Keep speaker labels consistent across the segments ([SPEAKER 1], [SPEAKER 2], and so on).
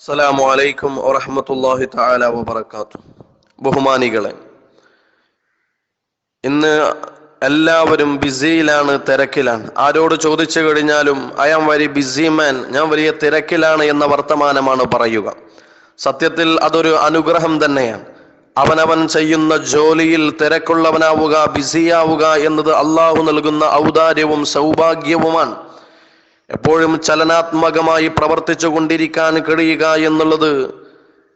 [SPEAKER 1] അസ്സലാമു അലൈക്കും വറഹ്മത്തുള്ളാഹി തആല വബറകാതുഹു. ബഹുമാനികളെ ഇന്ന് എല്ലാവരും ബിസിയിലാണ് തിരക്കിലാണ്. ആരോട് ചോദിച്ചു കഴിഞ്ഞാലും I am very busy man ഞാൻ വലിയ തിരക്കിലാണ് എന്ന വർത്തമാനമാണ് പറയുക. സത്യത്തിൽ അതൊരു അനുഗ്രഹം തന്നെയാണ്. അവനവൻ ചെയ്യുന്ന ജോലിയിൽ തിരക്കുള്ളവനാവുക ബിസിയാവുക എന്നത് അള്ളാഹു നൽകുന്ന ഔദാര്യവും സൗഭാഗ്യവുമാണ്. എപ്പോഴും ചലനാത്മകമായി പ്രവർത്തിച്ചു കൊണ്ടിരിക്കാൻ കഴിയുക എന്നുള്ളത്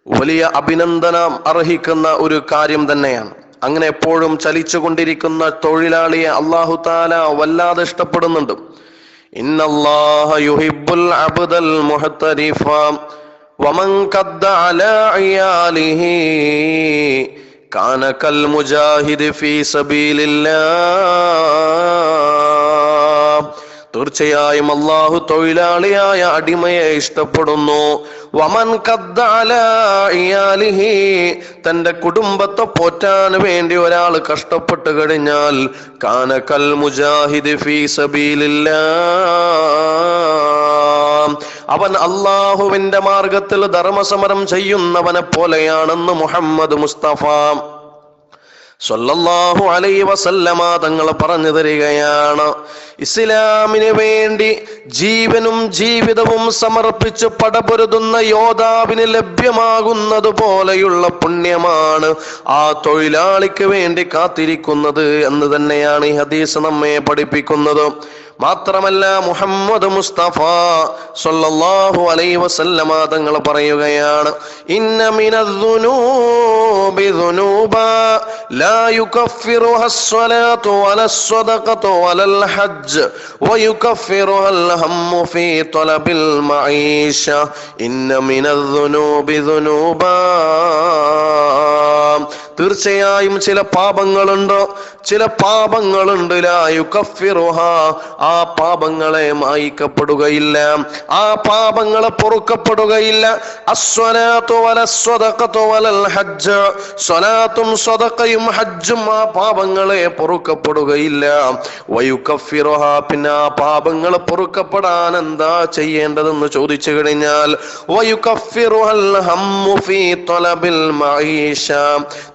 [SPEAKER 1] വലിയ അഭിനന്ദനം അർഹിക്കുന്ന ഒരു കാര്യം തന്നെയാണ്. അങ്ങനെ എപ്പോഴും ചലിച്ചു കൊണ്ടിരിക്കുന്ന തൊഴിലാളിയെ അള്ളാഹു താല വല്ലാതെ ഇഷ്ടപ്പെടുന്നുണ്ട്. ഇന്നല്ലാഹ യുഹിബ്ബുൽ അബ്ദൽ മുഹത്തരിഫ തീർച്ചയായും അള്ളാഹു തൊഴിലാളിയായ അടിമയെ ഇഷ്ടപ്പെടുന്നു. വമൻ കദ്ദാലിഹി തന്റെ കുടുംബത്തെ പോറ്റാൻ വേണ്ടി ഒരാൾ കഷ്ടപ്പെട്ട് കഴിഞ്ഞാൽ കാനക്കൽ മുജാഹിദ് ഫീ സബീലില്ല അവൻ അള്ളാഹുവിന്റെ മാർഗത്തിൽ ധർമ്മസമരം ചെയ്യുന്നവനെ പോലെയാണെന്ന് മുഹമ്മദ് മുസ്തഫ. സല്ലല്ലാഹു അലൈ വസല്ലമ തങ്ങൾ പറഞ്ഞു തരികയാണ്. ഇസ്ലാമിന് വേണ്ടി ജീവനും ജീവിതവും സമർപ്പിച്ച് പടപൊരുതുന്ന യോദ്ധാവിന് ലഭ്യമാകുന്നത് പോലെയുള്ള പുണ്യമാണ് ആ തൊഴിലാളിക്ക് വേണ്ടി കാത്തിരിക്കുന്നത് എന്ന് തന്നെയാണ് ഈ ഹദീസ് നമ്മെ പഠിപ്പിക്കുന്നത്. മാത്രമല്ല മുഹമ്മദ് മുസ്തഫ സല്ലല്ലാഹു അലൈഹി വസല്ലമ തങ്ങൾ പറയുകയാണ് ഇന്ന മിനദ്ദുനൂബി ദുനൂബ ലാ യുകഫിറുഹ അസ്സലാത്തു വല അസ്സദഖത്തു വല അൽഹജ്ജ് വയുകഫിറുഹ അൽഹമ്മു ഫീ തലബിൽ മഈഷ ഇന്ന മിനദ്ദുനൂബി ദുനൂബ. തീർച്ചയായും ചില പാപങ്ങളുണ്ട്. ചില പാപങ്ങളുണ്ട്. ആ പാപങ്ങളെ മായിക്കപ്പെടുകയില്ല. ആ പാപങ്ങളെ പൊറുക്കപ്പെടുകയില്ല. സ്വലാത്തും സ്വതക്കയും ഹജ്ജും ആ പാപങ്ങളെ പൊറുക്കപ്പെടുകയില്ല. വയുക്കഫിറുഹ പിന്നെ ആ പാപങ്ങൾ പൊറുക്കപ്പെടാൻ എന്താ ചെയ്യേണ്ടതെന്ന് ചോദിച്ചു കഴിഞ്ഞാൽ ഫീ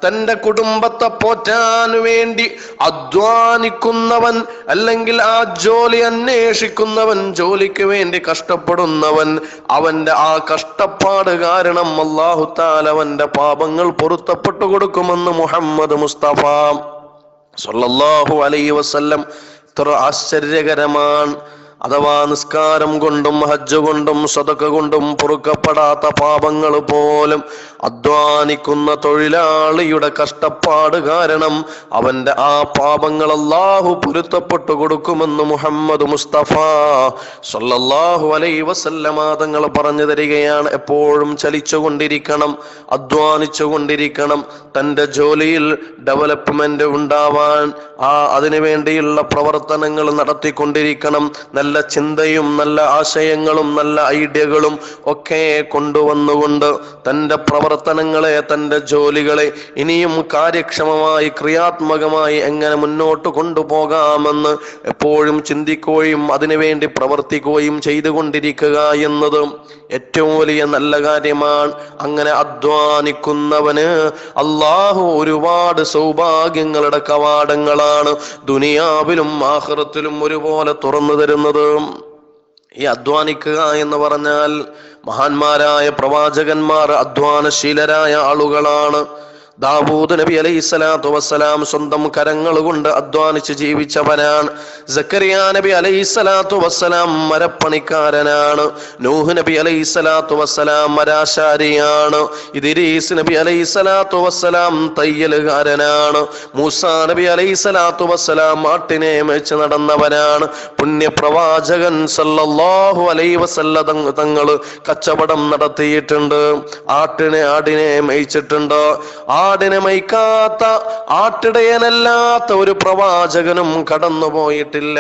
[SPEAKER 1] തന്റെ കുടുംബത്തെ പോറ്റാൻ വേണ്ടി അധ്വാനിക്കുന്നവൻ അല്ലെങ്കിൽ ആ ജോലി അന്വേഷിക്കുന്നവൻ ജോലിക്ക് വേണ്ടി കഷ്ടപ്പെടുന്നവൻ അവന്റെ ആ കഷ്ടപ്പാട് കാരണം അള്ളാഹു താല അവന്റെ പാപങ്ങൾ പൊരുത്തപ്പെട്ടു കൊടുക്കുമെന്ന് മുഹമ്മദ് മുസ്തഫ സല്ലല്ലാഹു അലൈഹി വസല്ലം ഇത്ര ആശ്ചര്യകരമാണ് അഥവാ നിസ്കാരം കൊണ്ടും ഹജ്ജ് കൊണ്ടും സതക്ക കൊണ്ടും പൊറുക്കപ്പെടാത്ത പാപങ്ങൾ പോലും അധ്വാനിക്കുന്ന തൊഴിലാളിയുടെ കഷ്ടപ്പാട് കാരണം അവന്റെ ആ പാപങ്ങൾ അല്ലാഹു പൊരുത്തപ്പെട്ടു കൊടുക്കുമെന്ന് മുഹമ്മദ് മുസ്തഫ സല്ലല്ലാഹു അലൈ വസല്ലമാതങ്ങൾ പറഞ്ഞു തരികയാണ്. എപ്പോഴും ചലിച്ചുകൊണ്ടിരിക്കണം അധ്വാനിച്ചു കൊണ്ടിരിക്കണം. തന്റെ ജോലിയിൽ ഡെവലപ്മെന്റ് ഉണ്ടാവാൻ ആ അതിനു വേണ്ടിയുള്ള പ്രവർത്തനങ്ങൾ നടത്തിക്കൊണ്ടിരിക്കണം. നല്ല ചിന്തയും നല്ല ആശയങ്ങളും നല്ല ഐഡിയകളും ഒക്കെ കൊണ്ടുവന്നുകൊണ്ട് തന്റെ പ്രവർത്തനങ്ങളെ തന്റെ ജോലികളെ ഇനിയും കാര്യക്ഷമമായി ക്രിയാത്മകമായി എങ്ങനെ മുന്നോട്ട് കൊണ്ടുപോകാമെന്ന് എപ്പോഴും ചിന്തിക്കുകയും അതിനുവേണ്ടി പ്രവർത്തിക്കുകയും ചെയ്തുകൊണ്ടിരിക്കുക എന്നത് ഏറ്റവും വലിയ നല്ല കാര്യമാണ്. അങ്ങനെ അധ്വാനിക്കുന്നവന് അള്ളാഹു ഒരുപാട് സൗഭാഗ്യങ്ങളുടെ കവാടങ്ങളാണ്. ദുനിയാവിലും ആഹ്റത്തിലും ഒരുപോലെ തുറന്നു തരുന്നത്. ഈ അധ്വാനിക്കുക എന്ന് പറഞ്ഞാൽ മഹാന്മാരായ പ്രവാചകന്മാർ അധ്വാനശീലരായ ആളുകളാണ്. ദാവൂദ് നബി അലൈഹി സ്വലാത്തു വസ്സലാം സ്വന്തം കരങ്ങൾ കൊണ്ട് അധ്വാനിച്ച് ജീവിച്ചവനാണ്. സക്കരിയ നബി അലൈഹി സ്വലാത്തു വസ്സലാം മരപ്പണിക്കാരനാണ്. നൂഹ് നബി അലൈഹി സ്വലാത്തു വസ്സലാം മരാശാരിയാണ്. ഇതിരീസ് നബി അലൈഹി സ്വലാത്തു വസ്സലാം തയ്യലുകാരനാണ് മൂസ നബി അലൈഹി സ്വലാത്തു വസ്സലാം ആട്ടിനെ മേച്ച് നടന്നവനാണ്. പുണ്യപ്രവാചകൻ സല്ലല്ലാഹു അലൈഹി വസല്ല തങ്ങൾ കച്ചവടം നടത്തിയിട്ടുണ്ട്. ആട്ടിനെ ആടിനെ മേയിച്ചിട്ടുണ്ട്. ആ ആടിനെ മൈക്കാത്ത ആട്ടിടയനല്ലാത്ത ഒരു പ്രവാചകനും കടന്നുപോയിട്ടില്ല.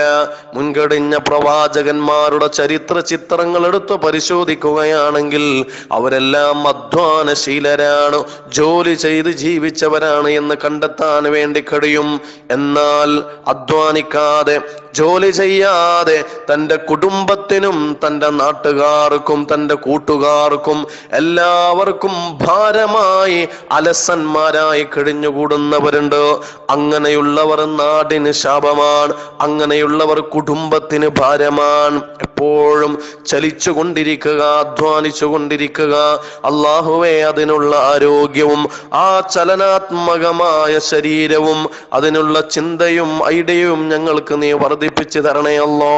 [SPEAKER 1] മുൻകടിഞ്ഞ പ്രവാചകന്മാരുടെ ചരിത്ര ചിത്രങ്ങൾ എടുത്ത് പരിശോധിക്കുകയാണെങ്കിൽ അവരെല്ലാം അധ്വാനശീലരാണ് ജോലി ചെയ്ത് ജീവിച്ചവരാണ് എന്ന് കണ്ടെത്താൻ വേണ്ടി കഴിയും. എന്നാൽ അധ്വാനിക്കാതെ ജോലി ചെയ്യാതെ തന്റെ കുടുംബത്തിനും തന്റെ നാട്ടുകാർക്കും തന്റെ കൂട്ടുകാർക്കും എല്ലാവർക്കും ഭാരമായി അലസന്മാരായി കഴിഞ്ഞുകൂടുന്നവരുണ്ട് അങ്ങനെയുള്ളവർ നാടിന് ശാപമാണ്. അങ്ങനെയുള്ളവർ കുടുംബത്തിന് ഭാരമാണ്. എപ്പോഴും ചലിച്ചു കൊണ്ടിരിക്കുക അധ്വാനിച്ചു കൊണ്ടിരിക്കുക അള്ളാഹുവെ അതിനുള്ള ആരോഗ്യവും ആ ചലനാത്മകമായ ശരീരവും അതിനുള്ള ചിന്തയും ഐഡിയയും ഞങ്ങൾക്ക് നീ വർദ്ധിപ്പിച്ചു തരണേ അല്ലോ